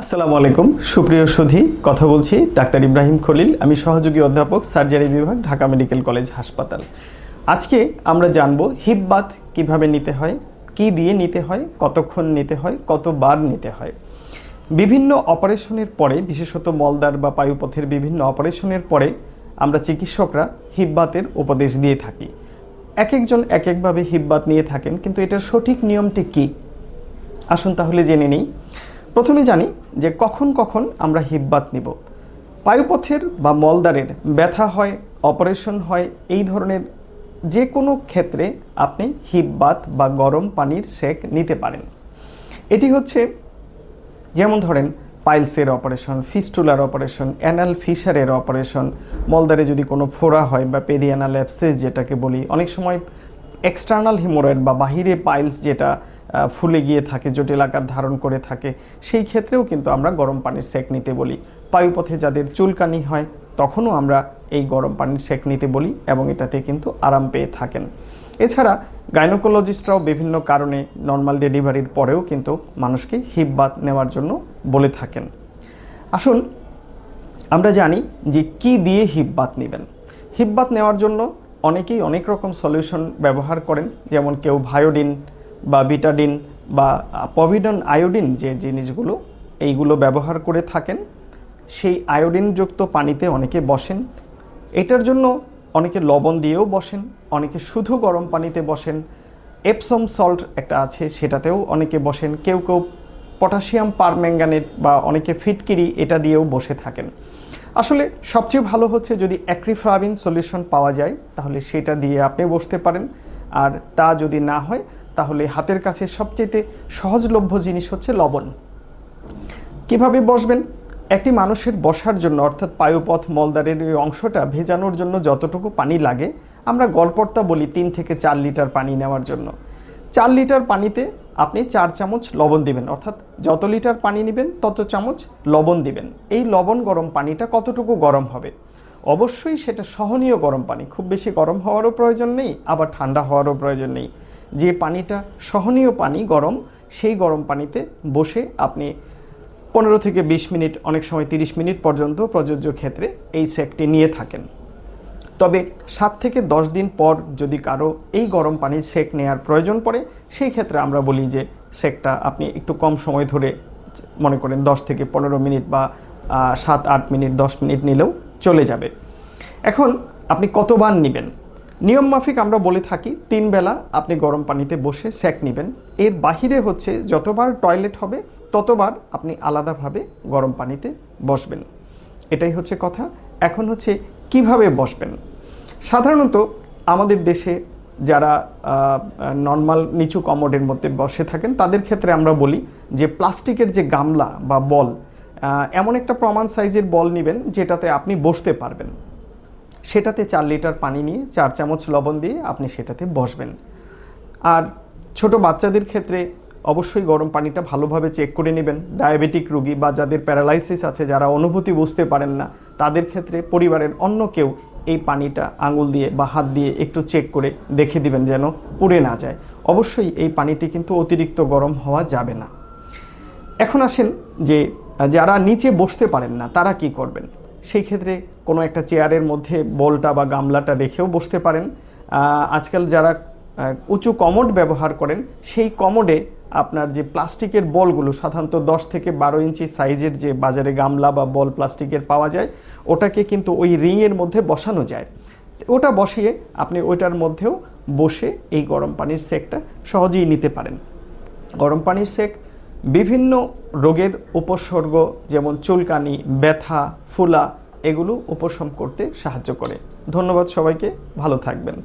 আসসালামু আলাইকুম। সুপ্রিয় সুধী, কথা বলছি ডাক্তার ইব্রাহিম খলিল, আমি সহযোগী অধ্যাপক, সার্জারি বিভাগ, ঢাকা মেডিকেল কলেজ হাসপাতাল। আজকে আমরা জানব হিপ বাথ কীভাবে নিতে হয়, কি দিয়ে নিতে হয়, কতক্ষণ নিতে হয়, কতবার নিতে হয়। বিভিন্ন অপারেশনের পরে, বিশেষত মলদার বা পায়ুপথের বিভিন্ন অপারেশনের পরে, আমরা চিকিৎসকরা হিপবাতের উপদেশ দিয়ে থাকি। এক একজন এক একভাবে হিপবাত নিয়ে থাকেন, কিন্তু এটার সঠিক নিয়মটি কী? আসুন তাহলে জেনে নিই। প্রথমে জানি যে কখন কখন আমরা হিপবাত নিব। পায়ুপথের বা মলদারের ব্যথা হয়, অপারেশন হয়, এই ধরনের যে কোনো ক্ষেত্রে আপনি হিপবাত বা গরম পানির সেক নিতে পারেন। এটি হচ্ছে যেমন ধরেন পাইলসের অপারেশন, ফিস্টুলার অপারেশন, অ্যানাল ফিশারের অপারেশন মলদারে যদি কোনো ফোড়া হয় বা পেরিয়ানাল অ্যাপসেস যেটাকে বলি, অনেক সময় এক্সটার্নাল হিমোরয়েড বা বাহিরে পাইলস যেটা ফুলে গিয়ে থাকে, জটিল আকার ধারণ করে থাকে। সেই ক্ষেত্রেও কিন্তু আমরা গরম পানির সেক নিতে বলি। পায়ুপথে যাদের চুলকানি হয়, তখনও আমরা এই গরম পানির সেক নিতে বলি এবং এটাতে কিন্তু আরাম পেয়ে থাকেন। এছাড়া গাইনোকোলজিস্টরাও বিভিন্ন কারণে নর্মাল ডেলিভারির পরেও কিন্তু মানুষকে হিপ বাত নেওয়ার জন্য বলে থাকেন। আসুন, আমরা জানি যে কি দিয়ে হিপ বাত নেবেন। হিপ বাত নেওয়ার জন্য অনেকেই অনেক রকম সলিউশন ব্যবহার করেন, যেমন কেউ ভায়োডিন বা বিটাডিন বা পভিডন আয়োডিন যে জিনিসগুলো এইগুলো ব্যবহার করে থাকেন, সেই আয়োডিনযুক্ত পানিতে অনেকে বসেন। এটার জন্য অনেকে লবণ দিয়েও বসেন, অনেকে শুধু গরম পানিতে বসেন। এপসম সল্ট একটা আছে, সেটাতেও অনেকে বসেন। কেউ কেউ পটাশিয়াম পারম্যাঙ্গানেট বা অনেকে ফিটকিরি এটা দিয়েও বসে থাকেন। আসলে সবচেয়ে ভালো হচ্ছে যদি অ্যাক্রিফ্রাবিন সলিউশন পাওয়া যায়, তাহলে সেটা দিয়ে আপনি বসতে পারেন। আর তা যদি না হয় তাহলে হাতের কাছে সবচেয়ে সহজলভ্য জিনিস হচ্ছে লবণ। কীভাবে বসবেন? একটি মানুষের বসার জন্য, অর্থাৎ পায়ুপথ মলদারের এই অংশটা ভেজানোর জন্য যতটুকু পানি লাগে, আমরা গড়পড়তা বলি তিন থেকে চার লিটার পানি নেওয়ার জন্য। চার লিটার পানিতে আপনি চার চামচ লবণ দিবেন, অর্থাৎ যত লিটার পানি নেবেন, তত চামচ লবণ দিবেন। এই লবণ গরম পানিটা কতটুকু গরম হবে? অবশ্যই সেটা সহনীয় গরম পানি, খুব বেশি গরম হওয়ারও প্রয়োজন নেই, আবার ঠান্ডা হওয়ারও প্রয়োজন নেই। যে পানিটা সহনীয় পানি গরম, সেই গরম পানিতে বসে আপনি পনেরো থেকে বিশ মিনিট, অনেক সময় তিরিশ মিনিট পর্যন্ত প্রযোজ্য ক্ষেত্রে এই সেকটি নিয়ে থাকেন। তবে সাত থেকে দশ দিন পর যদি কারও এই গরম পানির সেক নেওয়ার প্রয়োজন পড়ে, সেই ক্ষেত্রে আমরা বলি যে সেকটা আপনি একটু কম সময় ধরে মনে করেন দশ থেকে পনেরো মিনিট বা সাত, আট মিনিট, দশ মিনিট নিলেও চলে যাবে। এখন আপনি কতবার নেবেন? নিয়ম মাফিক আমরা বলে থাকি, তিন বেলা আপনি গরম পানিতে বসে সেক নেবেন। এর বাহিরে হচ্ছে যতবার টয়লেট হবে, ততবার আপনি আলাদাভাবে গরম পানিতে বসবেন। এটাই হচ্ছে কথা। এখন হচ্ছে কীভাবে বসবেন? সাধারণত আমাদের দেশে যারা নর্মাল নিচু কমোডের মধ্যে বসে থাকেন, তাদের ক্ষেত্রে আমরা বলি যে প্লাস্টিকের যে গামলা বা বল এমন একটা প্রমাণ সাইজের বল নেবেন যেটাতে আপনি বসতে পারবেন। সেটাতে চার লিটার পানি নিয়ে, চার চামচ লবণ দিয়ে আপনি সেটাতে বসবেন। আর ছোট বাচ্চাদের ক্ষেত্রে অবশ্যই গরম পানিটা ভালোভাবে চেক করে নেবেন। ডায়াবেটিক রুগী বা যাদের প্যারালাইসিস আছে, যারা অনুভূতি বুঝতে পারেন না, তাদের ক্ষেত্রে পরিবারের অন্য কেউ এই পানিটা আঙুল দিয়ে বা হাত দিয়ে একটু চেক করে দেখে দিবেন যেন পুড়ে না যায়। অবশ্যই এই পানিটি কিন্তু অতিরিক্ত গরম হওয়া যাবে না। এখন আসেন যে, যারা নিচে বসতে পারেন না, তারা কি করবেন? সেই ক্ষেত্রে কোনো একটা চেয়ারের মধ্যে বলটা বা গামলাটা রেখেও বসতে পারেন। আজকাল যারা উঁচু কমোড ব্যবহার করেন, সেই কমোডে আপনার যে প্লাস্টিকের বলগুলো, সাধারণত দশ থেকে বারো ইঞ্চি সাইজের যে বাজারে গামলা বা বল প্লাস্টিকের পাওয়া যায়, ওটাকে কিন্তু ওই রিংয়ের মধ্যে বসানো যায়। ওটা বসিয়ে আপনি ওইটার মধ্যেও বসে এই গরম পানির সেকটা সহজেই নিতে পারেন। গরম পানির সেক বিভিন্ন রোগের উপসর্গ যেমন চুলকানি, ব্যথা, ফুলা, এগুলো উপশম করতে সাহায্য করে। ধন্যবাদ সবাইকে, ভালো থাকবেন।